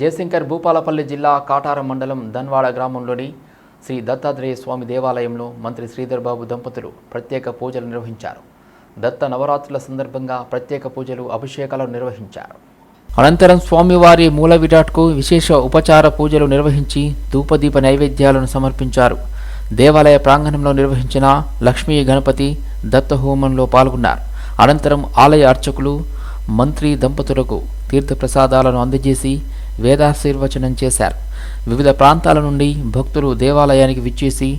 జయశంకర్ భూపాలపల్లి జిల్లా కాటారం మండలం ధన్వాడ గ్రామంలోని శ్రీ దత్తాత్రేయ స్వామి దేవాలయంలో మంత్రి శ్రీధర్ బాబు దంపతులు ప్రత్యేక పూజలు నిర్వహించారు. దత్త నవరాత్రుల సందర్భంగా ప్రత్యేక పూజలు అభిషేకాలు నిర్వహించారు. అనంతరం స్వామివారి మూల విరాట్కు విశేష ఉపచార పూజలు నిర్వహించి ధూపదీప నైవేద్యాలను సమర్పించారు. దేవాలయ ప్రాంగణంలో నిర్వహించిన లక్ష్మీ గణపతి దత్త హోమంలో పాల్గొన్నారు. అనంతరం ఆలయ అర్చకులు మంత్రి దంపతులకు తీర్థప్రసాదాలను అందజేసి వేదాశీర్వచనం చేశారు. వివిధ ప్రాంతాల నుండి భక్తులు దేవాలయానికి విచ్చేసి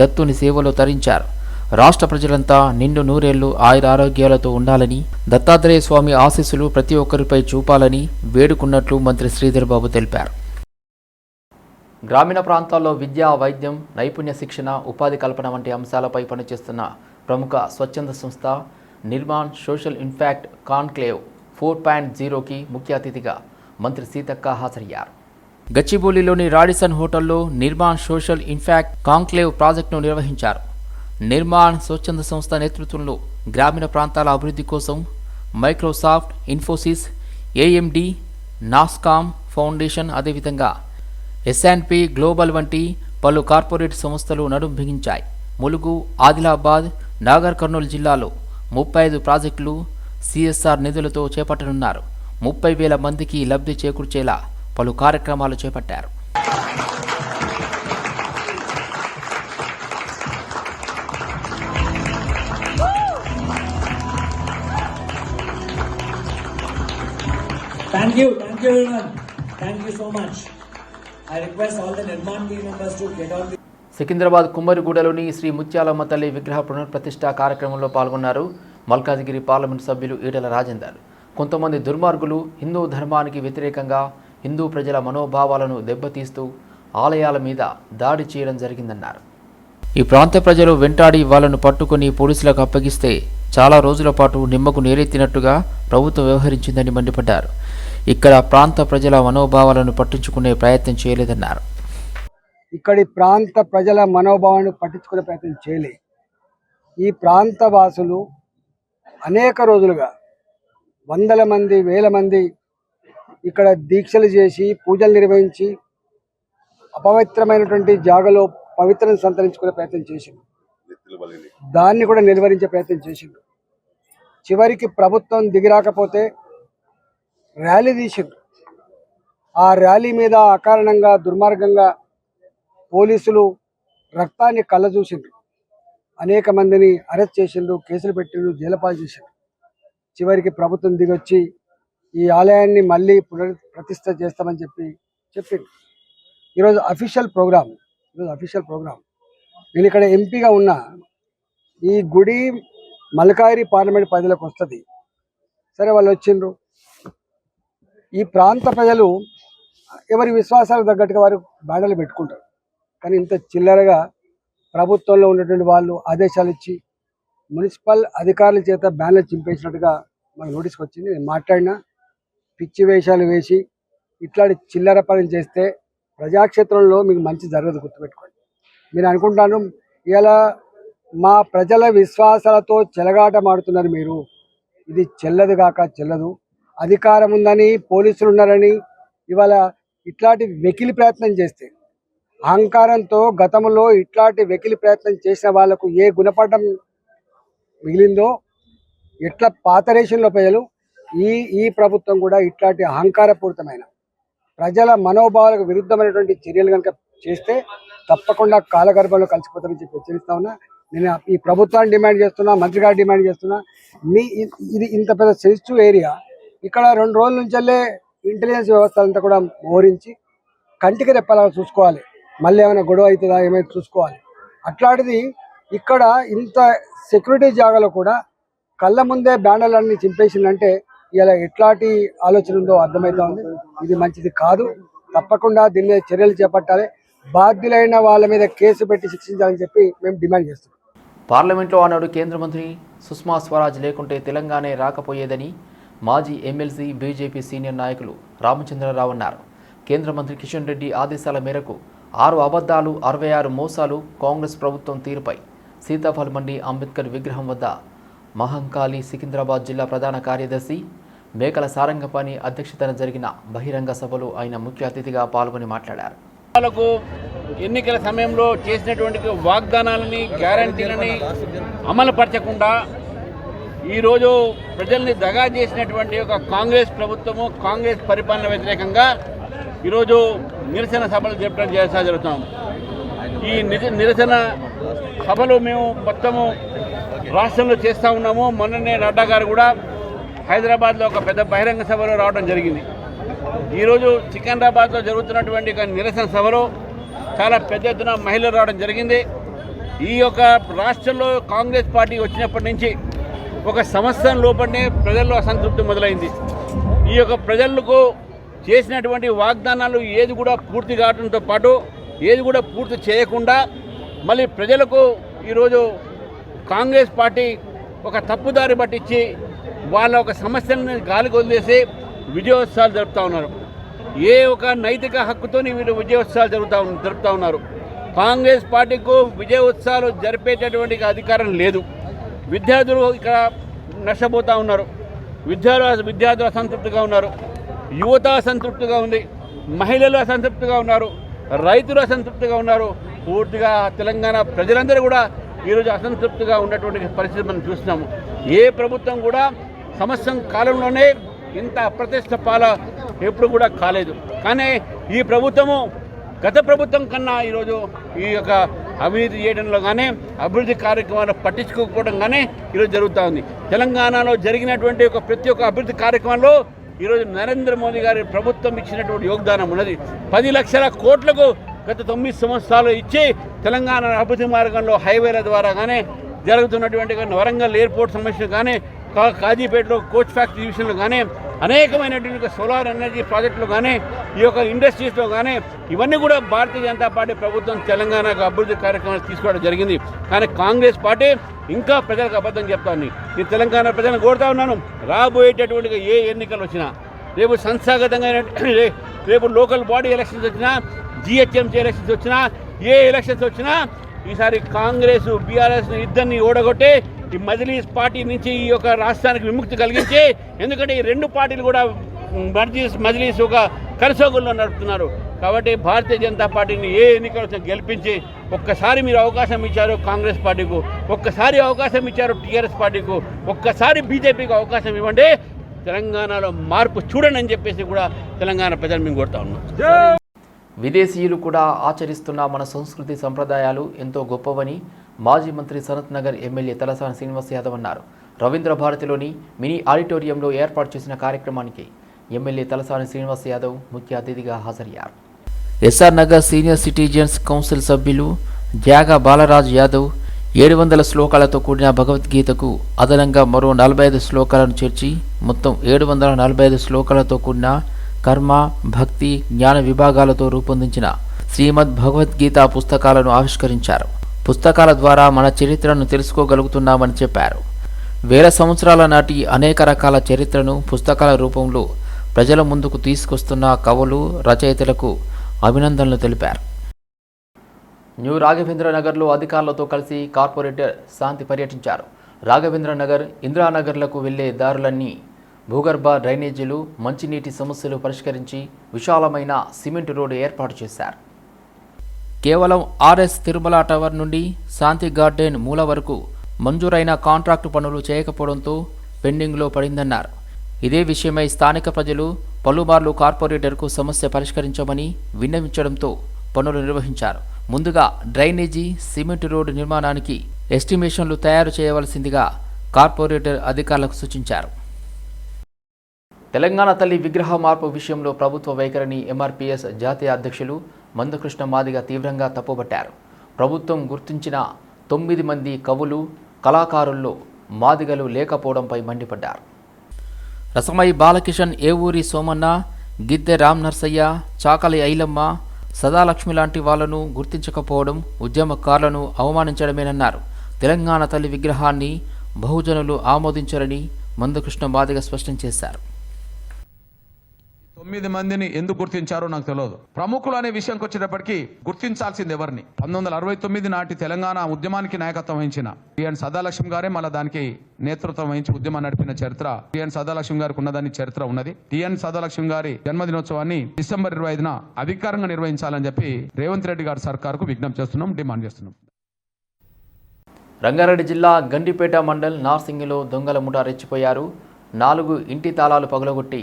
దత్తుని సేవలో తరించారు. రాష్ట్ర ప్రజలంతా నిండు నూరేళ్ళు ఆయురారోగ్యాలతో ఉండాలని దత్తాత్రేయ స్వామి ఆశీస్సులు ప్రతి ఒక్కరిపై చూపాలని వేడుకున్నట్లు మంత్రి శ్రీధర్ బాబు తెలిపారు. గ్రామీణ ప్రాంతాల్లో విద్య వైద్యం నైపుణ్య శిక్షణ ఉపాధి కల్పన వంటి అంశాలపై పనిచేస్తున్న ప్రముఖ స్వచ్ఛంద సంస్థ Nirman social impact conclave four point జీరోకి ముఖ్య అతిథిగా మంత్రి సీతక్క హాజరయ్యారు. గచ్చిబౌలిలోని రాడిసన్ హోటల్లో నిర్మాణ్ సోషల్ ఇన్ఫాక్ట్ కాంక్లేవ్ ప్రాజెక్టును నిర్వహించారు. నిర్మాణ్ స్వచ్ఛంద సంస్థ నేతృత్వంలో గ్రామీణ ప్రాంతాల అభివృద్ధి కోసం Microsoft Infosys AMD NASSCOM foundation అదేవిధంగా ఎస్ఎన్పి గ్లోబల్ వంటి పలు కార్పొరేట్ సంస్థలు నడుం బిగించాయి. ములుగు ఆదిలాబాద్ నాగర్ కర్నూలు జిల్లాలో ముప్పై ఐదు ప్రాజెక్టులు సిఎస్ఆర్ నిధులతో చేపట్టనున్నారు. ముప్పై వేల మందికి లబ్ధి చేకూర్చేలా పలు కార్యక్రమాలు చేపట్టారు Thank you, thank you everyone. Thank you so much. I request all the Nirman team members to get on the Secunderabad కుమ్మరిగూడలోని Shri Mutyalamma తల్లి విగ్రహ పునఃప్రతిష్ఠ కార్యక్రమంలో పాల్గొన్నారు మల్కాజిగిరి పార్లమెంట్ సభ్యులు ఈటల రాజేందర్ కొంతమంది దుర్మార్గులు హిందూ ధర్మానికి వ్యతిరేకంగా హిందూ ప్రజల మనోభావాలను దెబ్బతీస్తూ ఆలయాల మీద దాడి చేయడం జరిగిందన్నారు. ఈ ప్రాంత ప్రజలు వెంటాడి వాళ్ళను పట్టుకొని పోలీసులకు అప్పగిస్తే చాలా రోజుల పాటు నిమ్మకు నేరెత్తినట్టుగా ప్రభుత్వం వ్యవహరించిందని మండిపడ్డారు. ఇక్కడ ప్రాంత ప్రజల మనోభావాలను పట్టించుకునే ప్రయత్నం చేయలేదన్నారు. ఇక్కడి ప్రాంత ప్రజల మనోభావాన్ని పట్టించుకునే ప్రయత్నం చేయలేదు. ఈ ప్రాంత వాసులు అనేక రోజులుగా వందల మంది వేల మంది ఇక్కడ దీక్షలు చేసి పూజలు నిర్వహించి అపవిత్రమైనటువంటి జాగలో పవిత్రను సంతరించుకునే ప్రయత్నం చేసిండు. దాన్ని కూడా నిలువరించే ప్రయత్నం చేసిండు. చివరికి ప్రభుత్వం దిగిరాకపోతే ర్యాలీ తీసిండు. ఆ ర్యాలీ మీద అకారణంగా దుర్మార్గంగా పోలీసులు రక్తాన్ని కళ్ళ చూసిండ్రు అనేక మందిని అరెస్ట్ చేసిండ్రు కేసులు పెట్టిండ్రు జైలపాలు చేసిండ్రు. చివరికి ప్రభుత్వం దిగొచ్చి ఈ ఆలయాన్ని మళ్ళీ పునర్ ప్రతిష్ట చేస్తామని చెప్పి చెప్పింది. ఈరోజు అఫీషియల్ ప్రోగ్రామ్ ఈరోజు అఫీషియల్ ప్రోగ్రామ్ నేను ఇక్కడ ఎంపీగా ఉన్న ఈ గుడి మల్కాయిరి పార్లమెంట్ పరిధిలోకి వస్తుంది. సరే వాళ్ళు వచ్చిండ్రు. ఈ ప్రాంత ప్రజలు ఎవరి విశ్వాసాలకు తగ్గట్టుగా వారు బ్యానర్లు పెట్టుకుంటారు. కానీ ఇంత చిల్లరగా ప్రభుత్వంలో ఉన్నటువంటి వాళ్ళు ఆదేశాలు ఇచ్చి మున్సిపల్ అధికారుల చేత బ్యానర్ చింపేసినట్టుగా మాకు నోటీస్కి వచ్చింది. నేను మాట్లాడినా పిచ్చి వేషాలు వేసి ఇట్లాంటి చిల్లర పనులు చేస్తే ప్రజాక్షేత్రంలో మీకు మంచి జరగదు గుర్తుపెట్టుకోండి. మీరు అనుకుంటాను ఇలా మా ప్రజల విశ్వాసాలతో చెలగాటమాడుతున్నారు మీరు. ఇది చెల్లదు కాక చెల్లదు. అధికారం ఉందని పోలీసులు ఉన్నారని ఇవాళ ఇట్లాంటి వెకిలి ప్రయత్నం చేస్తే అహంకారంతో గతంలో ఇట్లాంటి వెకిలి ప్రయత్నం చేసిన వాళ్ళకు ఏ గుణపాఠం మిగిలిందో ఎట్లా పాత రేషన్లో ప్రజలు ఈ ఈ ప్రభుత్వం కూడా ఇట్లాంటి అహంకారపూరితమైన ప్రజల మనోభావాలకు విరుద్ధమైనటువంటి చర్యలు కనుక చేస్తే తప్పకుండా కాలగర్భంలో కలిసిపోతామని చెప్పి హెచ్చరిస్తా ఉన్నా. నేను ఈ ప్రభుత్వాన్ని డిమాండ్ చేస్తున్నా మంత్రి గారు డిమాండ్ చేస్తున్నా. మీ ఇది ఇంత పెద్ద సెన్సిటివ్ ఏరియా. ఇక్కడ రెండు రోజుల నుంచెల్లే ఇంటెలిజెన్స్ వ్యవస్థలంతా కూడా మోహరించి కంటికి రెప్పలా చూసుకోవాలి. మళ్ళీ ఏమైనా గొడవ అవుతుందా ఏమైనా చూసుకోవాలి. అట్లాంటిది ఇక్కడ ఇంత సెక్యూరిటీ జాగాలో కూడా కళ్ళ ముందే బ్యానర్లన్నీ చింపేసిందంటే ఇలా ఎట్లాంటి ఆలోచన ఉందో అర్థమవుతా ఉంది. ఇది మంచిది కాదు. తప్పకుండా దీని మీద చర్యలు చేపట్టాలి. బాధ్యులైన వాళ్ళ మీద కేసు పెట్టి శిక్షించాలని చెప్పి మేము డిమాండ్ చేస్తున్నాం. పార్లమెంట్లో ఆనాడు కేంద్ర మంత్రి సుష్మా స్వరాజ్ లేకుంటే తెలంగాణ రాకపోయేదని మాజీ ఎమ్మెల్సీ బీజేపీ సీనియర్ నాయకులు రామచంద్రరావు అన్నారు. కేంద్ర మంత్రి కిషన్ రెడ్డి ఆదేశాల మేరకు ఆరు అబద్ధాలు అరవై ఆరు మోసాలు కాంగ్రెస్ ప్రభుత్వం తీరుపై సీతాఫల్ మండి అంబేద్కర్ విగ్రహం వద్ద మహంకాళి సికింద్రాబాద్ జిల్లా ప్రధాన కార్యదర్శి మేకల సారంగపాణి అధ్యక్షతన జరిగిన బహిరంగ సభలో ఆయన ముఖ్య అతిథిగా పాల్గొని మాట్లాడారు. వాళ్ళకు ఎన్నికల సమయంలో చేసినటువంటి వాగ్దానాలని గ్యారంటీలని అమలుపరచకుండా ఈరోజు ప్రజల్ని దగా చేసినటువంటి ఒక కాంగ్రెస్ ప్రభుత్వము కాంగ్రెస్ పరిపాలన వ్యతిరేకంగా ఈరోజు నిరసన సభలు జరపడం చేస్తా జరుగుతాం ఈ నిజ- నిరసన సభలు మేము మొత్తము రాష్ట్రంలో చేస్తూ ఉన్నాము. మొన్ననే నడ్డా గారు కూడా హైదరాబాద్లో ఒక పెద్ద బహిరంగ సభలో రావడం జరిగింది. ఈరోజు సికింద్రాబాద్లో జరుగుతున్నటువంటి ఒక నిరసన సభలో చాలా పెద్ద ఎత్తున మహిళలు రావడం జరిగింది. ఈ యొక్క రాష్ట్రంలో కాంగ్రెస్ పార్టీ వచ్చినప్పటి నుంచి ఒక సంవత్సరం లోపలనే ప్రజల్లో అసంతృప్తి మొదలైంది. ఈ యొక్క ప్రజలకు చేసినటువంటి వాగ్దానాలు ఏది కూడా పూర్తి కావడంతో పాటు ఏది కూడా పూర్తి చేయకుండా మళ్ళీ ప్రజలకు ఈరోజు కాంగ్రెస్ పార్టీ ఒక తప్పుదారి పట్టించి వాళ్ళ ఒక సమస్యలను గాలికి వదిలేసి విజయోత్సవాలు జరుపుతూ ఉన్నారు. ఏ ఒక నైతిక హక్కుతోని వీళ్ళు విజయోత్సవాలు జరుగుతూ జరుపుతూ ఉన్నారు. కాంగ్రెస్ పార్టీకు విజయోత్సవాలు జరిపేటటువంటి అధికారం లేదు. విద్యార్థులు ఇక్కడ నష్టపోతూ ఉన్నారు. విద్యార్థులు విద్యార్థులు అసంతృప్తిగా ఉన్నారు. యువత అసంతృప్తిగా ఉంది. మహిళలు అసంతృప్తిగా ఉన్నారు. రైతులు అసంతృప్తిగా ఉన్నారు. పూర్తిగా తెలంగాణ ప్రజలందరూ కూడా ఈరోజు అసంతృప్తిగా ఉన్నటువంటి పరిస్థితి మనం చూస్తున్నాము. ఏ ప్రభుత్వం కూడా సంవత్సరం కాలంలోనే ఇంత అప్రతిష్ట పాల ఎప్పుడు కూడా కాలేదు. కానీ ఈ ప్రభుత్వము గత ప్రభుత్వం కన్నా ఈరోజు ఈ యొక్క అవినీతి చేయడంలో కానీ అభివృద్ధి కార్యక్రమాలు పట్టించుకోకపోవడం కానీ ఈరోజు జరుగుతూ ఉంది. తెలంగాణలో జరిగినటువంటి ఒక ప్రతి ఒక్క అభివృద్ధి కార్యక్రమంలో ఈరోజు నరేంద్ర మోదీ గారి ప్రభుత్వం ఇచ్చినటువంటి యోగదానం ఉన్నది. పది లక్షల కోట్లకు గత తొమ్మిది సంవత్సరాలు ఇచ్చి తెలంగాణ అభివృద్ధి మార్గంలో హైవేల ద్వారా కానీ జరుగుతున్నటువంటి కానీ వరంగల్ ఎయిర్పోర్ట్ సమస్యలు కానీ కా- కాజీపేటలో కోచ్ ఫ్యాక్టరీ విషయంలో కానీ అనేకమైనటువంటి సోలార్ ఎనర్జీ ప్రాజెక్టులు కానీ ఈ యొక్క ఇండస్ట్రీస్లో కానీ ఇవన్నీ కూడా భారతీయ జనతా పార్టీ ప్రభుత్వం తెలంగాణకు అభివృద్ధి కార్యక్రమాలు తీసుకోవడం జరిగింది. కానీ కాంగ్రెస్ పార్టీ ఇంకా ప్రజలకు అబద్ధం చెప్తాను ఈ తెలంగాణ ప్రజలను కోరుతా ఉన్నాను. రాబోయేటటువంటి ఏ ఎన్నికలు వచ్చినా రేపు సంస్థాగతంగా రే- రేపు లోకల్ బాడీ ఎలక్షన్స్ వచ్చినా జిహెచ్ఎంసీ ఎలక్షన్స్ వచ్చినా ఏ ఎలక్షన్స్ వచ్చినా ఈసారి కాంగ్రెస్ బీఆర్ఎస్ ఇద్దరిని ఓడగొట్టి ఈ మజ్లీస్ పార్టీ నుంచి ఈ యొక్క రాష్ట్రానికి విముక్తి కలిగించి ఎందుకంటే ఈ రెండు పార్టీలు కూడా మజ్లీస్ మజ్లీస్ ఒక కరిసోగుల్లో నడుపుతున్నారు. కాబట్టి భారతీయ జనతా పార్టీని ఏ ఎన్నికలు గెలిపించి ఒక్కసారి మీరు అవకాశం ఇచ్చారు కాంగ్రెస్ పార్టీకు ఒక్కసారి అవకాశం ఇచ్చారు టీఆర్ఎస్ పార్టీకు ఒక్కసారి బీజేపీకి అవకాశం ఇవ్వండి. తెలంగాణలో మార్పు చూడండి అని చెప్పేసి కూడా తెలంగాణ ప్రజలు మేము కోరుతా ఉన్నాం. విదేశీయులు కూడా ఆచరిస్తున్న మన సంస్కృతి సంప్రదాయాలు ఎంతో గొప్పవని మాజీ మంత్రి సనత్ నగర్ ఎమ్మెల్యే తలసాని శ్రీనివాస్ యాదవ్ అన్నారు. రవీంద్ర భారతిలోని మినీ ఆడిటోరియంలో ఏర్పాటు చేసిన కార్యక్రమానికి ఎమ్మెల్యే తలసాని శ్రీనివాస్ యాదవ్ ముఖ్య అతిథిగా హాజరయ్యారు. SR Nagar senior citizens council సభ్యులు త్యాగ బాలరాజ్ యాదవ్ ఏడు వందల శ్లోకాలతో కూడిన భగవద్గీతకు అదనంగా మరో నలభై ఐదు శ్లోకాలను చేర్చి మొత్తం ఏడు వందల నలభై ఐదు శ్లోకాలతో కూడిన కర్మ భక్తి జ్ఞాన విభాగాలతో రూపొందించిన శ్రీమద్ భగవద్గీత పుస్తకాలను ఆవిష్కరించారు. పుస్తకాల ద్వారా మన చరిత్రను తెలుసుకోగలుగుతున్నామని చెప్పారు. వేల సంవత్సరాల నాటి అనేక రకాల చరిత్రను పుస్తకాల రూపంలో ప్రజల ముందుకు తీసుకొస్తున్న కవులు రచయితలకు అభినందనలు తెలిపారు. న్యూ రాఘవేంద్ర నగర్లో అధికారులతో కలిసి కార్పొరేటర్ శాంతి పర్యటించారు. రాఘవేంద్ర నగర్ ఇందిరానగర్లకు వెళ్ళే దారులన్నీ భూగర్భ డ్రైనేజీలు మంచినీటి సమస్యలు పరిష్కరించి విశాలమైన సిమెంట్ రోడ్డు ఏర్పాటు చేశారు. కేవలం ఆర్ఎస్ తిరుమల టవర్ నుండి శాంతి గార్డెన్ మూల వరకు మంజూరైన కాంట్రాక్టు పనులు చేయకపోవడంతో పెండింగ్లో పడిందన్నారు. ఇదే విషయమై స్థానిక ప్రజలు పలుమార్లు కార్పొరేటర్కు సమస్య పరిష్కరించమని విన్నవించడంతో పనులు నిర్వహించారు. ముందుగా డ్రైనేజీ సిమెంట్ రోడ్డు నిర్మాణానికి ఎస్టిమేషన్లు తయారు చేయవలసిందిగా కార్పొరేటర్ అధికారులకు సూచించారు. తెలంగాణ తల్లి విగ్రహ మార్పు విషయంలో ప్రభుత్వ వైఖరిని ఎంఆర్పీఎస్ జాతీయ అధ్యక్షులు మందకృష్ణ మాదిగ తీవ్రంగా తప్పుపట్టారు ప్రభుత్వం గుర్తించిన తొమ్మిది మంది కవులు కళాకారుల్లో మాదిగలు లేకపోవడంపై మండిపడ్డారు. రసమై బాలకిషన్ ఏవూరి సోమన్న గిద్దె రామ్ నర్సయ్య చాకలి ఐలమ్మ సదాలక్ష్మి లాంటి వాళ్ళను గుర్తించకపోవడం ఉద్యమకారులను అవమానించడమేనన్నారు. తెలంగాణ తల్లి విగ్రహాన్ని బహుజనులు ఆమోదించరని మందకృష్ణ మాదిగ స్పష్టం చేశారు. తొమ్మిది మందిని ఎందుకు గుర్తించారో నాకు తెలియదు ప్రముఖులు అనే విషయంకి వచ్చేటప్పటికి గుర్తించాల్సింది ఎవరిని? పంతొమ్మిది వందల అరవై తొమ్మిది నాటి తెలంగాణ ఉద్యమానికి నాయకత్వం వహించిన టిఎన్ సదాలక్ష్మి గారే మళ్ళీ దానికి నేతృత్వం వహించి ఉద్యమం నడిపిన చరిత్ర. టిఎన్ సదాలక్ష్మి గారికి ఉన్నదని చరిత్ర ఉన్నది. టిఎన్ సదాలక్ష్మి గారి జన్మదినోత్సవాన్ని డిసెంబర్ ఇరవై ఐదున అధికారంగా నిర్వహించాలని చెప్పి రేవంత్ రెడ్డి గారి సర్కార్కు విజ్ఞప్తి చేస్తున్నాం డిమాండ్ చేస్తున్నాం. రంగారెడ్డి జిల్లా గండిపేట మండల్ నార్సింగిలో దొంగల ముఠా రెచ్చిపోయారు. నాలుగు ఇంటి తాళాలు పగలగొట్టి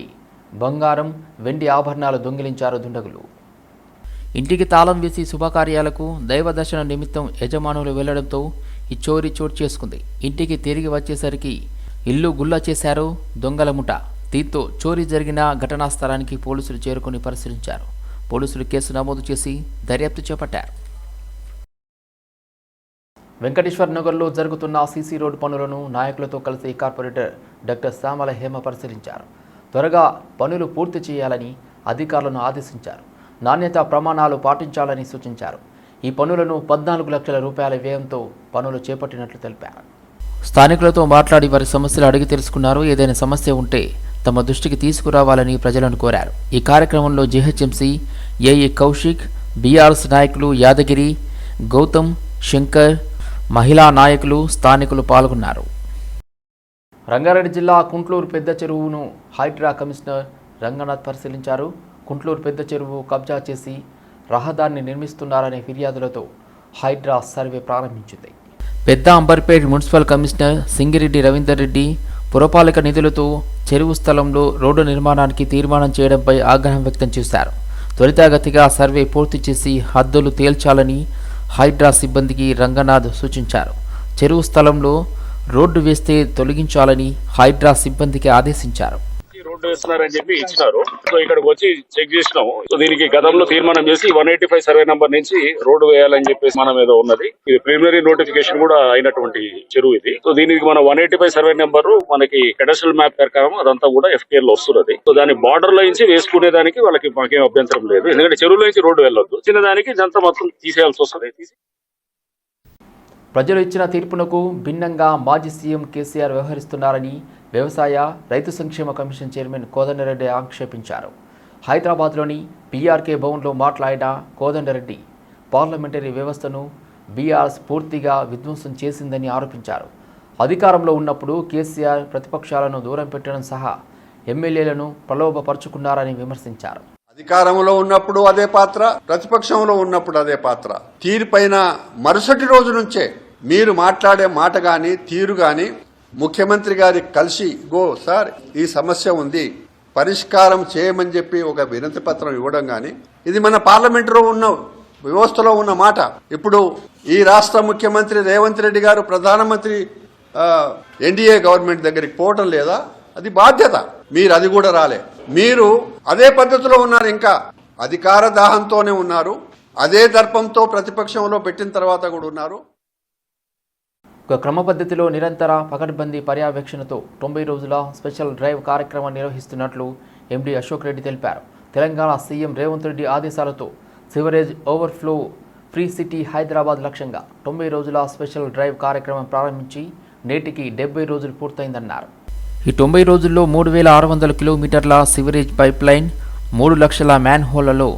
బంగారం వెండి ఆభరణాలు దొంగిలించారు దుండగులు. ఇంటికి తాళం వేసి శుభకార్యాలకు దైవ దర్శన నిమిత్తం యజమానులు వెళ్ళడంతో ఈ చోరీ చోటు చేసుకుంది. ఇంటికి తిరిగి వచ్చేసరికి ఇల్లు గుల్ల చేశారు దొంగల ముఠ. దీంతో చోరీ జరిగిన ఘటనా స్థలానికి పోలీసులు చేరుకుని పరిశీలించారు. పోలీసులు కేసు నమోదు చేసి దర్యాప్తు చేపట్టారు. వెంకటేశ్వర్ నగర్లో జరుగుతున్న సీసీ రోడ్డు పనులను నాయకులతో కలిసి కార్పొరేటర్ డాక్టర్ శ్యామల హేమ పరిశీలించారు. త్వరగా పనులు పూర్తి చేయాలని అధికారులను ఆదేశించారు. నాణ్యత ప్రమాణాలు పాటించాలని సూచించారు. ఈ పనులను పద్నాలుగు లక్షల రూపాయల వ్యయంతో పనులు చేపట్టినట్లు తెలిపారు. స్థానికులతో మాట్లాడి వారి సమస్యలు అడిగి తెలుసుకున్నారు. ఏదైనా సమస్య ఉంటే తమ దృష్టికి తీసుకురావాలని ప్రజలను కోరారు. ఈ కార్యక్రమంలో జీహెచ్ఎంసీ ఏఈ కౌశిక్ బీఆర్ఎస్ నాయకులు యాదగిరి గౌతమ్ శంకర్ మహిళా నాయకులు స్థానికులు పాల్గొన్నారు. రంగారెడ్డి జిల్లా కుంట్లూరు పెద్ద చెరువును హైడ్రా కమిషనర్ రంగనాథ్ పరిశీలించారు. కుంట్లూరు పెద్ద చెరువు కబ్జా చేసి రహదారిని నిర్మిస్తున్నారనే ఫిర్యాదులతో హైడ్రా సర్వే ప్రారంభించింది. పెద్ద అంబర్పేట్ మున్సిపల్ కమిషనర్ సింగిరెడ్డి రవీందర్ రెడ్డి పురపాలక నిధులతో చెరువు స్థలంలో రోడ్డు నిర్మాణానికి తీర్మానం చేయడంపై ఆగ్రహం వ్యక్తం చేశారు. త్వరితగతిగా సర్వే పూర్తి చేసి హద్దులు తేల్చాలని హైడ్రా సిబ్బందికి రంగనాథ్ సూచించారు. చెరువు స్థలంలో రోడ్డు వేస్తే తొలగించాలని హైడ్రా సిబ్బందికి ఆదేశించారు. రోడ్డు వేస్తున్నారని చెప్పి ఇచ్చినారు. సో ఇక్కడికి వచ్చి చెక్ చేసినాము. సో దీనికి గతంలో తీర్మానం చేసి one eighty five survey number నుంచి రోడ్డు వేయాలని చెప్పేసి మనం ఏదో ఉన్నది. ఇది ప్రిలిమినరీ నోటిఫికేషన్ కూడా అయినటువంటి చెరువు ఇది. సో దీనికి మన one eighty five survey number మనకి ఫెడరల్ మ్యాప్ ప్రకారం అదంతా కూడా ఎఫ్కేఆర్లో వస్తున్నది. సో దాని బార్డర్లో నుంచి వేసుకునే దానికి వాళ్ళకి మాకేం అభ్యంతరం లేదు. ఎందుకంటే చెరువులో నుంచి రోడ్డు వెళ్ళొద్దు. చిన్నదానికి ఇదంతా మొత్తం తీసేయాల్సి వస్తుంది. తీసి ప్రజలు ఇచ్చిన తీర్పునకు భిన్నంగా మాజీ సీఎం కేసీఆర్ వ్యవహరిస్తున్నారని వ్యవసాయ రైతు సంక్షేమ కమిషన్ చైర్మన్ కోదండరెడ్డి ఆక్షేపించారు. హైదరాబాద్లోని పీఆర్కే భవన్లో మాట్లాడిన కోదండరెడ్డి పార్లమెంటరీ వ్యవస్థను బీఆర్ఎస్ పూర్తిగా విధ్వంసం చేసిందని ఆరోపించారు. అధికారంలో ఉన్నప్పుడు కేసీఆర్ ప్రతిపక్షాలను దూరం పెట్టడం సహా ఎమ్మెల్యేలను ప్రలోభపరుచుకున్నారని విమర్శించారు. అధికారంలో ఉన్నప్పుడు అదే పాత్ర ప్రతిపక్షంలో ఉన్నప్పుడు అదే పాత్ర. తీరుపైన మరుసటి రోజు నుంచే మీరు మాట్లాడే మాట కానీ తీరు కానీ ముఖ్యమంత్రి గారికి కలిసి గో సార్ ఈ సమస్య ఉంది. పరిష్కారం చేయమని చెప్పి ఒక వినతి పత్రం ఇవ్వడం కానీ ఇది మన పార్లమెంటులో ఉన్న వ్యవస్థలో ఉన్న మాట. ఇప్పుడు ఈ రాష్ట్ర ముఖ్యమంత్రి రేవంత్ రెడ్డి గారు ప్రధానమంత్రి ఎన్డీఏ గవర్నమెంట్ దగ్గరికి పోవటం లేదా? అది బాధ్యత. మీరు అది కూడా రాలే. మీరు అదే పద్ధతిలో ఉన్నారు ఇంకా. అధికార దాహంతోనే ఉన్నారు. అదే దర్పంతో ప్రతిపక్షంలో పెట్టిన తర్వాత కూడా ఉన్నారు. ఒక క్రమ పద్ధతిలో నిరంతర పకడ్బందీ పర్యవేక్షణతో తొంభై రోజుల స్పెషల్ డ్రైవ్ కార్యక్రమం నిర్వహిస్తున్నట్లు ఎండీ అశోక్ రెడ్డి తెలిపారు. తెలంగాణ సీఎం రేవంత్ రెడ్డి ఆదేశాలతో sewerage overflow free city Hyderabad లక్ష్యంగా తొంభై రోజుల స్పెషల్ డ్రైవ్ కార్యక్రమం ప్రారంభించి నేటికి డెబ్బై రోజులు పూర్తయిందన్నారు. ఈ తొంభై రోజుల్లో మూడు వేల ఆరు వందల కిలోమీటర్ల సివరేజ్ పైప్లైన్ మూడు లక్షల మ్యాన్హోళ్ళలో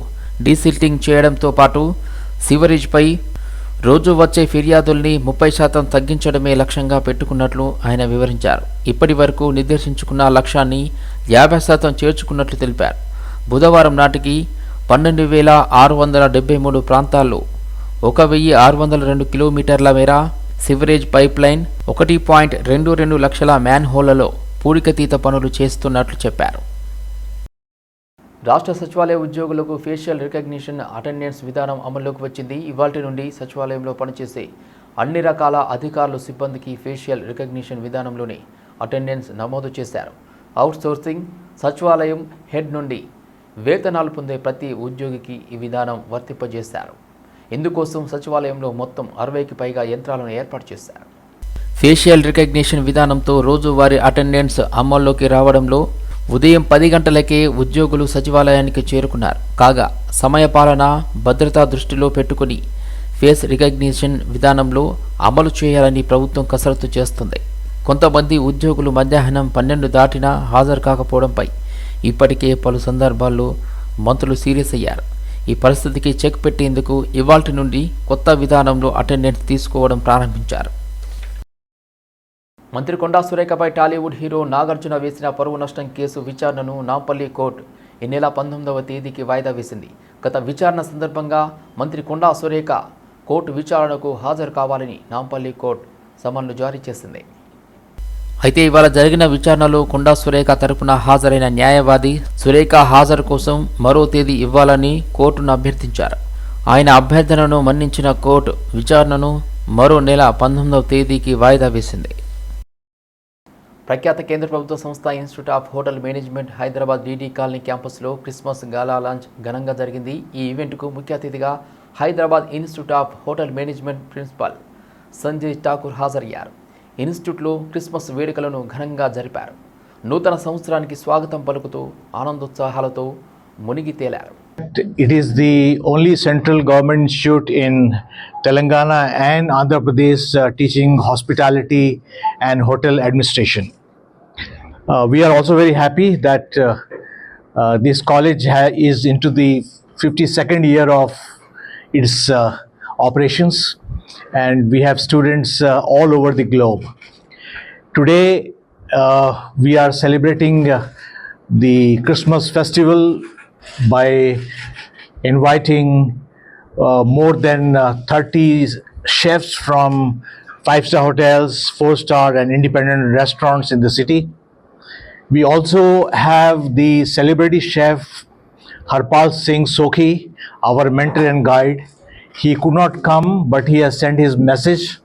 డీసిల్టింగ్ చేయడంతో పాటు సివరేజ్పై రోజు వచ్చే ఫిర్యాదుల్ని ముప్పై శాతం తగ్గించడమే లక్ష్యంగా పెట్టుకున్నట్లు ఆయన వివరించారు. ఇప్పటి వరకు నిర్దేశించుకున్న లక్ష్యాన్ని యాభై శాతం చేర్చుకున్నట్లు తెలిపారు. బుధవారం నాటికి పన్నెండు వేల ఆరు వందల డెబ్బై మూడు ప్రాంతాల్లో ఒక వెయ్యి ఆరు వందల రెండు కిలోమీటర్ల మేర సివరేజ్ పైప్ లైన్ ఒకటి పాయింట్ రెండు రెండు లక్షల మ్యాన్ హోళ్ళలో పూడికతీత పనులు చేస్తున్నట్లు చెప్పారు. రాష్ట్ర సచివాలయ ఉద్యోగులకు ఫేషియల్ రికగ్నిషన్ అటెండెన్స్ విధానం అమల్లోకి వచ్చింది. ఇవాల్టి నుండి సచివాలయంలో పనిచేసే అన్ని రకాల అధికారులు సిబ్బందికి ఫేషియల్ రికగ్నిషన్ విధానంలోనే అటెండెన్స్ నమోదు చేశారు. అవుట్ సోర్సింగ్ సచివాలయం హెడ్ నుండి వేతనాలు పొందే ప్రతి ఉద్యోగికి ఈ విధానం వర్తింపజేశారు. ఇందుకోసం సచివాలయంలో మొత్తం అరవైకి పైగా యంత్రాలను ఏర్పాటు చేశారు. ఫేషియల్ రికగ్నిషన్ విధానంతో రోజువారీ అటెండెన్స్ అమల్లోకి రావడంలో ఉదయం పది గంటలకే ఉద్యోగులు సచివాలయానికి చేరుకున్నారు. కాగా సమయపాలన భద్రతా దృష్టిలో పెట్టుకుని ఫేస్ రికగ్నిషన్ విధానంలో అమలు చేయాలని ప్రభుత్వం కసరత్తు చేస్తుంది. కొంతమంది ఉద్యోగులు మధ్యాహ్నం పన్నెండు దాటినా హాజరు కాకపోవడంపై ఇప్పటికే పలు సందర్భాల్లో మంత్రులు సీరియస్ అయ్యారు. ఈ పరిస్థితికి చెక్ పెట్టేందుకు ఇవాల్టి నుండి కొత్త విధానంలో అటెండెన్స్ తీసుకోవడం ప్రారంభించారు. మంత్రి కొండా సురేఖపై టాలీవుడ్ హీరో నాగార్జున వేసిన పరువు నష్టం కేసు విచారణను నాంపల్లి కోర్టు ఈ నెల పంతొమ్మిదవ తేదీకి వాయిదా వేసింది. గత విచారణ సందర్భంగా మంత్రి కొండా సురేఖ కోర్టు విచారణకు హాజరు కావాలని నాంపల్లి కోర్టు సమన్లు జారీ చేసింది. అయితే ఇవాళ జరిగిన విచారణలో కొండా సురేఖ తరపున హాజరైన న్యాయవాది సురేఖ హాజరు కోసం మరో తేదీ ఇవ్వాలని కోర్టును అభ్యర్థించారు. ఆయన అభ్యర్థనను మన్నించిన కోర్టు విచారణను మరో నెల పంతొమ్మిదవ తేదీకి వాయిదా వేసింది. ప్రఖ్యాత కేంద్ర ప్రభుత్వ సంస్థ institute of hotel management Hyderabad DT colony క్యాంపస్లో క్రిస్మస్ గాలా లాంచ్ ఘనంగా జరిగింది. ఈ ఈవెంట్కు ముఖ్య అతిథిగా Hyderabad institute of hotel management principal Sanjay Thakur హాజరయ్యారు. ఇన్స్టిట్యూట్లో క్రిస్మస్ వేడుకలను ఘనంగా జరిపారు. నూతన సంవత్సరానికి స్వాగతం పలుకుతూ ఆనందోత్సాహాలతో మునిగి తేలారు. It is the only central government institute in Telangana and Andhra Pradesh uh, teaching hospitality and hotel administration. Uh, we are also very happy that uh, uh, this college is into the 52nd year of its operations, and we have students all over the globe. Today, we are celebrating the Christmas festival by inviting uh, more than uh, 30 chefs from five star hotels, four star, and independent restaurants in the city. We also have the celebrity chef Harpal Singh Sokhi, our mentor and guide. He could not come, but he has sent his message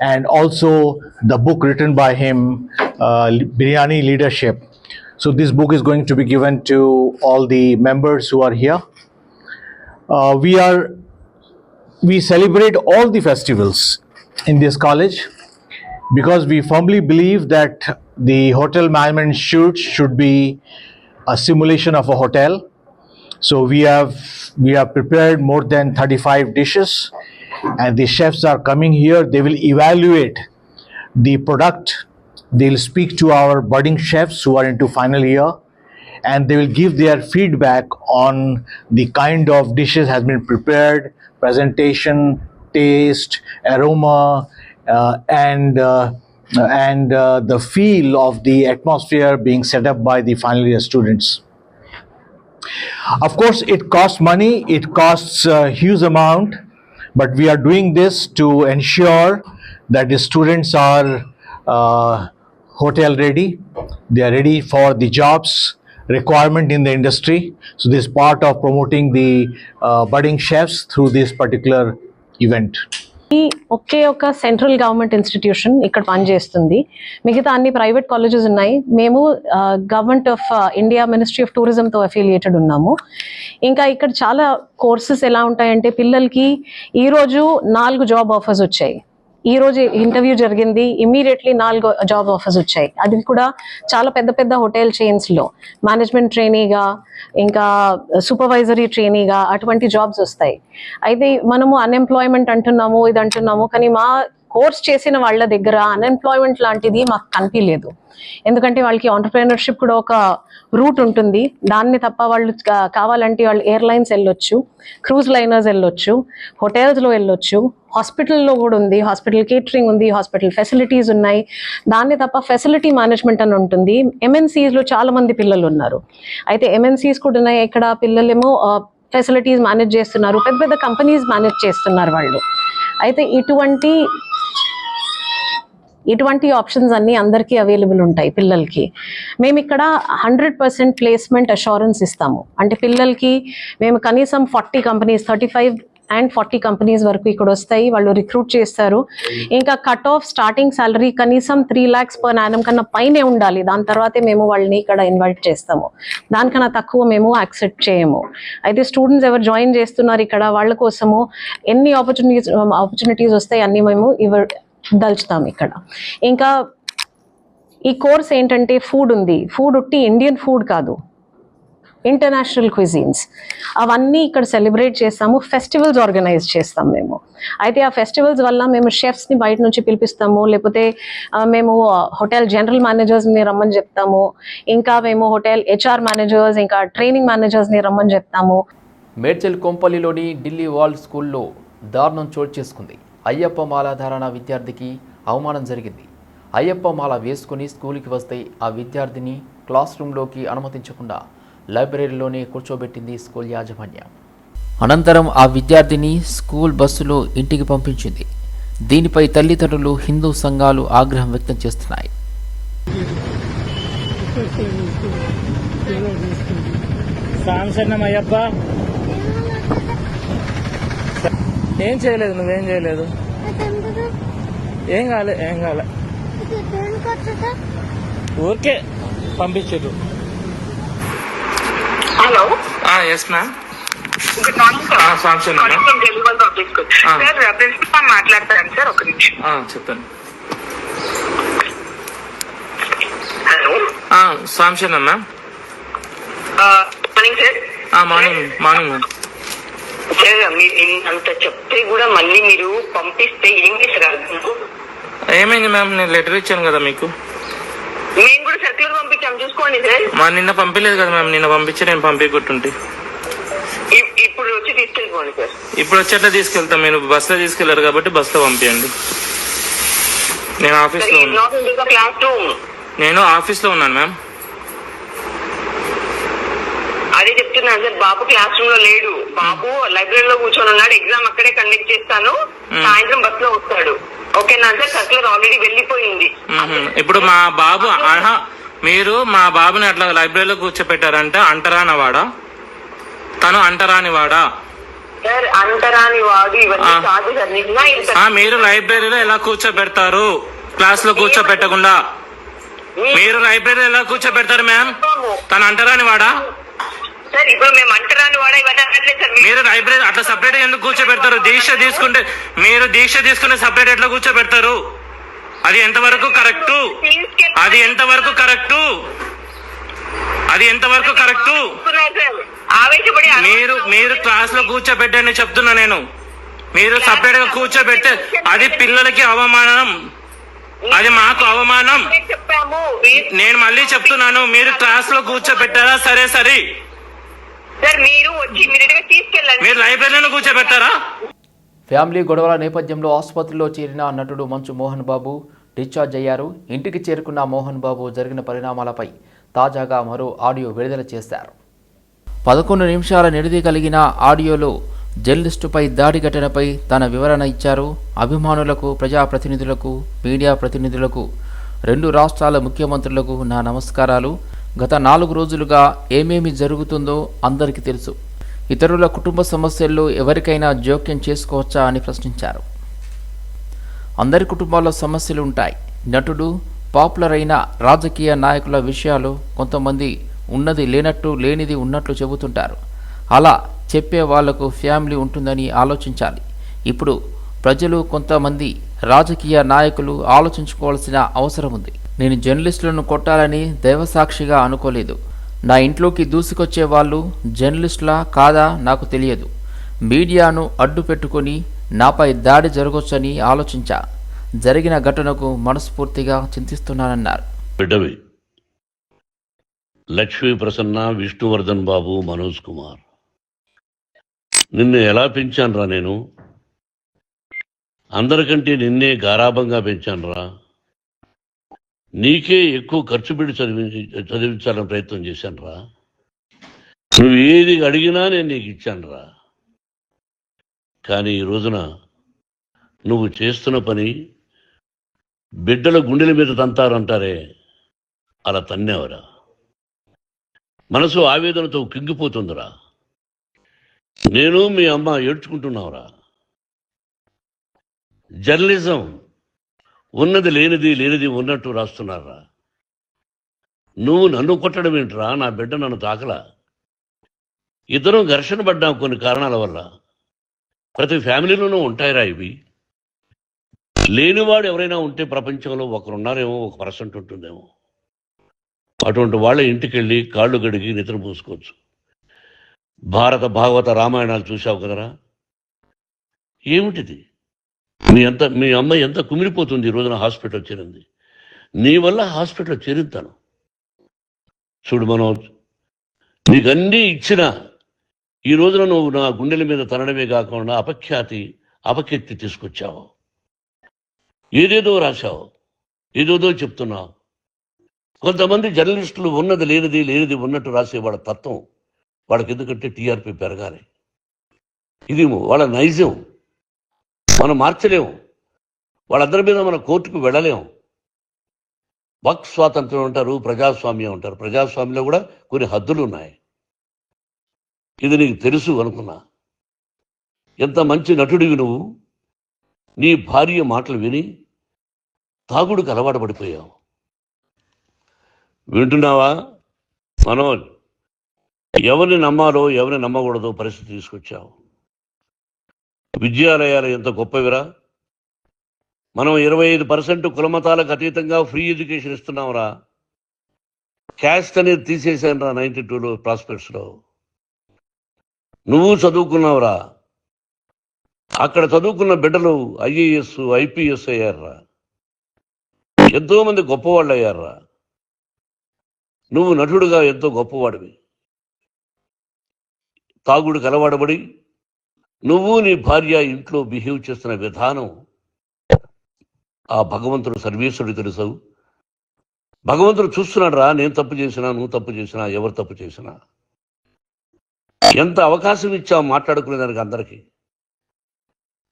and also the book written by him, uh, Biryani Leadership. So, this book is going to be given to all the members who are here. Uh, we are we celebrate all the festivals in this college because we firmly believe that the hotel management institute should be a simulation of a hotel. So we have we have prepared more than 35 dishes and the chefs are coming here. They will evaluate the product. They'll speak to our budding chefs who are into final year and they will give their feedback on the kind of dishes has been prepared presentation taste aroma uh, and uh, and uh, the feel of the atmosphere being set up by the final year students. Of course it costs money it costs a huge amount but we are doing this to ensure that the students are uh, hotel ready. They are ready for the jobs requirement in the industry. So this is part of promoting the uh, budding chefs through this particular event ఈ ఒకే ఒక central government institution ఇక్కడ పనిచేస్తుంది. మిగతా అన్ని private colleges ఉన్నాయి. మేము government of India ministry of టూరిజంతో affiliated ఉన్నాము. ఇంకా ఇక్కడ చాలా కోర్సెస్ ఎలా ఉంటాయంటే పిల్లలకి ఈరోజు నాలుగు జాబ్ ఆఫర్స్ వచ్చాయి. ఈ రోజు ఇంటర్వ్యూ జరిగింది. ఇమీడియట్లీ నాలుగు జాబ్ ఆఫర్స్ వచ్చాయి. అది కూడా చాలా పెద్ద పెద్ద హోటల్ చైన్స్లో. మేనేజ్మెంట్ ట్రైనీగా ఇంకా సూపర్వైజరీ ట్రైనీగా అటువంటి జాబ్స్ వస్తాయి. అయితే మనము అన్ఎంప్లాయ్మెంట్ అంటున్నాము ఇది అంటున్నాము కానీ మా కోర్స్ చేసిన వాళ్ళ దగ్గర అన్ఎంప్లాయ్మెంట్ లాంటిది మాకు కనిపించలేదు. ఎందుకంటే వాళ్ళకి ఆంటర్ప్రీనర్షిప్ కూడా ఒక రూట్ ఉంటుంది. దాన్ని తప్ప వాళ్ళు కావాలంటే వాళ్ళు ఎయిర్లైన్స్ వెళ్ళొచ్చు క్రూజ్ లైనర్స్ వెళ్ళొచ్చు హోటల్స్లో వెళ్ళొచ్చు హాస్పిటల్లో కూడా ఉంది హాస్పిటల్ కేటరింగ్ ఉంది హాస్పిటల్ ఫెసిలిటీస్ ఉన్నాయి. దాన్ని తప్ప ఫెసిలిటీ మేనేజ్మెంట్ అని ఉంటుంది. ఎంఎన్సీస్లో లో పిల్లలు ఉన్నారు. అయితే ఎంఎన్సీస్ కూడా ఉన్నాయి. ఇక్కడ పిల్లలేమో ఫెసిలిటీస్ మేనేజ్ చేస్తున్నారు. పెద్ద పెద్ద కంపెనీస్ మేనేజ్ చేస్తున్నారు వాళ్ళు. అయితే ఇటువంటి ఇటువంటి ఆప్షన్స్ అన్ని అందరికీ అవైలబుల్ ఉంటాయి పిల్లలకి. మేము ఇక్కడ హండ్రెడ్ పర్సెంట్ ప్లేస్మెంట్ అష్యూరెన్స్ ఇస్తాము. అంటే పిల్లలకి మేము కనీసం forty companies thirty five and forty companies వరకు ఇక్కడ వస్తాయి. వాళ్ళు రిక్రూట్ చేస్తారు. ఇంకా కట్ ఆఫ్ స్టార్టింగ్ శాలరీ కనీసం త్రీ ల్యాక్స్ పర్ యానం కన్నా పైనే ఉండాలి. దాని తర్వాతే మేము వాళ్ళని ఇక్కడ ఇన్వైట్ చేస్తాము. దానికన్నా తక్కువ మేము యాక్సెప్ట్ చేయము. అయితే స్టూడెంట్స్ ఎవరు జాయిన్ చేస్తున్నారు ఇక్కడ? వాళ్ళ కోసము ఎన్ని ఆపర్చునిటీస్ ఆపర్చునిటీస్ వస్తాయి అన్ని మేము ఇవ దలుచుతాం ఇక్కడ. ఇంకా ఈ కోర్స్ ఏంటంటే ఫుడ్ ఉంది. ఫుడ్ ఉట్టి ఇండియన్ ఫుడ్ కాదు. ఇంటర్నేషనల్ క్విజీన్స్ అవన్నీ ఇక్కడ సెలబ్రేట్ చేస్తాము. ఫెస్టివల్స్ ఆర్గనైజ్ చేస్తాం మేము. అయితే ఆ ఫెస్టివల్స్ వల్ల మేము షెఫ్స్ని బయట నుంచి పిలిపిస్తాము. లేకపోతే మేము హోటల్ జనరల్ మేనేజర్స్ని రమ్మని చెప్తాము. ఇంకా మేము హోటల్ హెచ్ఆర్ మేనేజర్స్ ఇంకా ట్రైనింగ్ మేనేజర్స్ని రమ్మని చెప్తాము. మేడ్చల్ కొంపల్లిలోని ఢిల్లీ వరల్డ్ స్కూల్లో దారుణం చోటు చేసుకుంది. అయ్యప్ప మాలాధారణ విద్యార్థికి అవమానం జరిగింది. అయ్యప్ప మాల వేసుకుని స్కూల్కి వస్తే ఆ విద్యార్థిని క్లాస్ రూమ్లోకి అనుమతించకుండా లైబ్రరీలోనే కూర్చోబెట్టింది స్కూల్ యాజమాన్యం. అనంతరం ఆ విద్యార్థిని స్కూల్ బస్సులో ఇంటికి పంపించింది. దీనిపై తల్లిదండ్రులు హిందూ సంఘాలు ఆగ్రహం వ్యక్తం చేస్తున్నాయి. సాంసన్నం అయ్యప్ప ఏం చేయలేదు నువ్వేం చేయలేదు? ఏం కాలే ఏం కాలే. ఊరికే పంపించు hello. Yes ma'am good morning sir. Principal మాట్లాడతాను సార్ ఒక నిమిషం. చెప్పండి. Hello. Ma'am morning sir morning morning ma'am మీరు అంత చెప్తే కూడా మళ్ళీ మీరు పంపిస్తే ఏం చేశారు ఏమైంది మ్యామ్? నేను లెటర్ ఇచ్చాను కదా మీకు. మేము కూడా సర్క్యులర్ పంపించాం చూసుకోండి సార్. మా నిన్న పంపించలేదు కదా మ్యామ్ నిన్న పంపించి నేను పంపించుకుంటుంటే. ఇప్- ఇప్పుడు వచ్చి తీసుకెళ్ళిపోండి సార్. ఇప్పుడు వచ్చేట్లా తీసుకెళ్తాం. మీరు బస్సులో తీసుకెళ్ళారు కాబట్టి బస్సులో పంపించండి నేను క్లాస్ రూమ్. నేను ఆఫీస్లో ఉన్నాను మ్యామ్ అదే చెప్తున్నాను సార్ బాబు క్లాస్ రూమ్లో లేడు. బాబు లైబ్రరీలో కూర్చొని ఉన్నాడు. ఎగ్జామ్ అక్కడే కండక్ట్ చేస్తాను. సాయంత్రం బస్లో వస్తాడు. ఓకేనా సార్ సర్క్యులర్ ఆల్రెడీ వెళ్ళిపోయింది. ఇప్పుడు మా బాబు మీరు మా బాబుని అట్లా లైబ్రరీలో కూర్చోపెట్టారంటే. అంటరాని వాడా తను అంటరాని వాడా మీరు లైబ్రరీలో ఎలా కూర్చోబెడతారు క్లాస్లో కూర్చోబెట్టకుండా మీరు లైబ్రరీలో ఎలా కూర్చోబెడతారు మ్యామ్ తను అంటరాని వాడా సార్ ఇప్పుడు మేము అంటరాని వాడు ఇవన్నీ అనట్లేదు సార్. మీరు- లైబ్రరీ అట్లా సపరేట్ ఎందుకు కూర్చోబెడతారు? దీక్ష తీసుకుంటే మీరు దీక్ష తీసుకుంటే సపరేట్ ఎట్లా కూర్చోబెడతారు? అది ఎంతవరకు కరెక్టు? అది ఎంతవరకు కరెక్టు? అది ఎంతవరకు కరెక్టు? మీరు మీరు క్లాస్లో కూర్చోబెట్టని చెప్తున్నా నేను. మీరు సపరేట్గా కూర్చోబెడితే అది పిల్లలకి అవమానం. అది మాకు అవమానం. నేను మళ్ళీ చెప్తున్నాను మీరు క్లాస్లో కూర్చోబెట్టారా? సరే సరే. సార్ మీరు వచ్చి ఇమీడియట్గా తీసుకెళ్ళండి. మీరు లైబ్రరీలో కూర్చోబెట్టారా? ఫ్యామిలీ గొడవల నేపథ్యంలో ఆసుపత్రిలో చేరిన నటుడు మంచు మోహన్ బాబు డిశ్చార్జ్ అయ్యారు. ఇంటికి చేరుకున్న మోహన్ బాబు జరిగిన పరిణామాలపై తాజాగా మరో ఆడియో విడుదల చేశారు. పదకొండు నిమిషాల నిడిది కలిగిన ఆడియోలో జర్నలిస్టుపై దాడి ఘటనపై తన వివరణ ఇచ్చారు. అభిమానులకు ప్రజాప్రతినిధులకు మీడియా ప్రతినిధులకు రెండు రాష్ట్రాల ముఖ్యమంత్రులకు నా నమస్కారాలు. గత నాలుగు రోజులుగా ఏమేమి జరుగుతుందో అందరికీ తెలుసు. ఇతరుల కుటుంబ సమస్యల్లో ఎవరికైనా జోక్యం చేసుకోవచ్చా అని ప్రశ్నించారు. అందరి కుటుంబాల్లో సమస్యలు ఉంటాయి. నటుడు పాపులర్ అయిన రాజకీయ నాయకుల విషయాలు కొంతమంది ఉన్నది లేనట్టు లేనిది ఉన్నట్లు చెబుతుంటారు. అలా చెప్పే వాళ్ళకు ఫ్యామిలీ ఉంటుందని ఆలోచించాలి. ఇప్పుడు ప్రజలు కొంతమంది రాజకీయ నాయకులు ఆలోచించుకోవాల్సిన అవసరం ఉంది. నేను జర్నలిస్టులను కొట్టాలని దైవసాక్షిగా అనుకోలేదు. నా ఇంట్లోకి దూసుకొచ్చే వాళ్ళు జర్నలిస్టులా కాదా నాకు తెలియదు. మీడియాను అడ్డు పెట్టుకొని నాపై దాడి జరగొచ్చని ఆలోచించా. జరిగిన ఘటనకు మనస్ఫూర్తిగా చింతిస్తున్నానన్నారు. బిడ్డవి లక్ష్మీ ప్రసన్న విష్ణువర్ధన్ బాబు మనోజ్ కుమార్. నిన్ను ఎలా పెంచానురా నేను? అందరికంటే నిన్నే గారాభంగా పెంచానురా? నీకే ఎక్కువ ఖర్చు పెట్టి చదివించి చదివించాలని ప్రయత్నం చేశానురా. నువ్వు ఏది అడిగినా నేను నీకు ఇచ్చానురా. కానీ ఈ రోజున నువ్వు చేస్తున్న పని బిడ్డల గుండెల మీద తంతారంటారే. అలా తన్నేవరా. మనసు ఆవేదనతో కింగిపోతుందిరా. నేను మీ అమ్మ ఏడ్చుకుంటున్నావురా. జర్నలిజం ఉన్నది లేనిది లేనిది ఉన్నట్టు రాస్తున్నారా? నువ్వు నన్ను కొట్టడం ఏంట్రా? నా బిడ్డ నన్ను తాకలా? ఇద్దరం ఘర్షణ పడ్డాం కొన్ని కారణాల వల్ల. ప్రతి ఫ్యామిలీలోనూ ఉంటాయిరా ఇవి. లేనివాడు ఎవరైనా ఉంటే ప్రపంచంలో ఒకరున్నారేమో ఒక పర్సెంట్ ఉంటుందేమో. అటువంటి వాళ్ళ ఇంటికి వెళ్ళి కాళ్ళు గడిగి నిద్ర పూసుకోవచ్చు. భారత భాగవత రామాయణాలు చూసావు కదరా? ఏమిటిది? మీ అంత మీ అమ్మాయి ఎంత కుమిలిపోతుంది ఈ రోజున హాస్పిటల్ చేరింది. నీ వల్ల హాస్పిటల్ చేరింతాను చూడు మనోజ్ నీకు అన్నీ ఇచ్చిన ఈ రోజున నువ్వు నా గుండెల మీద తనడమే కాకుండా అపఖ్యాతి అపకీర్తి తీసుకొచ్చావు. ఏదేదో రాశావు ఏదేదో చెప్తున్నావు. కొంతమంది జర్నలిస్టులు ఉన్నది లేనిది లేనిది ఉన్నట్టు రాసే వాళ్ళ తత్వం వాళ్ళకి ఎందుకంటే టీఆర్పీ పెరగాలి. ఇది వాళ్ళ నైజం. మనం మార్చలేము. వాళ్ళందరి మీద మన కోర్టుకు వెళ్ళలేము. వక్ స్వాతంత్రం అంటారు ప్రజాస్వామ్యం అంటారు. ప్రజాస్వామ్యంలో కూడా కొన్ని హద్దులు ఉన్నాయి. ఇది నీకు తెలుసు అనుకున్నా. ఎంత మంచి నటుడివి నువ్వు. నీ భార్య మాటలు విని తాగుడుకు అలవాటు పడిపోయావు. వింటున్నావా? మనోజ్ ఎవరిని నమ్మాలో ఎవరిని నమ్మకూడదో పరిస్థితి తీసుకొచ్చావు. విద్యాలయాలు ఎంత గొప్పవిరా? మనం ఇరవై ఐదు పర్సెంట్ కులమతాలకు అతీతంగా ఫ్రీ ఎడ్యుకేషన్ ఇస్తున్నాంరా. క్యాస్ట్ అనేది తీసేశాను రా నైన్టీ టూలో ప్రాస్పెక్ట్స్లో. నువ్వు చదువుకున్నావురా. అక్కడ చదువుకున్న బిడ్డలు ఐఏఎస్ ఐపీఎస్ అయ్యారా ఎంతో మంది గొప్పవాళ్ళు అయ్యారా నువ్వు నటుడుగా ఎంతో గొప్పవాడివి. తాగుడు కలవాడబడి నువ్వు నీ భార్య ఇంట్లో బిహేవ్ చేస్తున్న విధానం ఆ భగవంతుడు సర్వేశ్వరుడు తెలుసు. భగవంతుడు చూస్తున్నాడు రా నేను తప్పు చేసినా నువ్వు తప్పు చేసినా ఎవరు తప్పు చేసినా. ఎంత అవకాశం ఇచ్చావు మాట్లాడుకునే దానికి అందరికీ.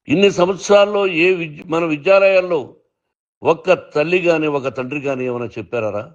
ఇన్ని సంవత్సరాల్లో ఏ విద్య మన విద్యాలయాల్లో ఒక్క తల్లి కానీ ఒక తండ్రి కానీ ఏమైనా చెప్పారా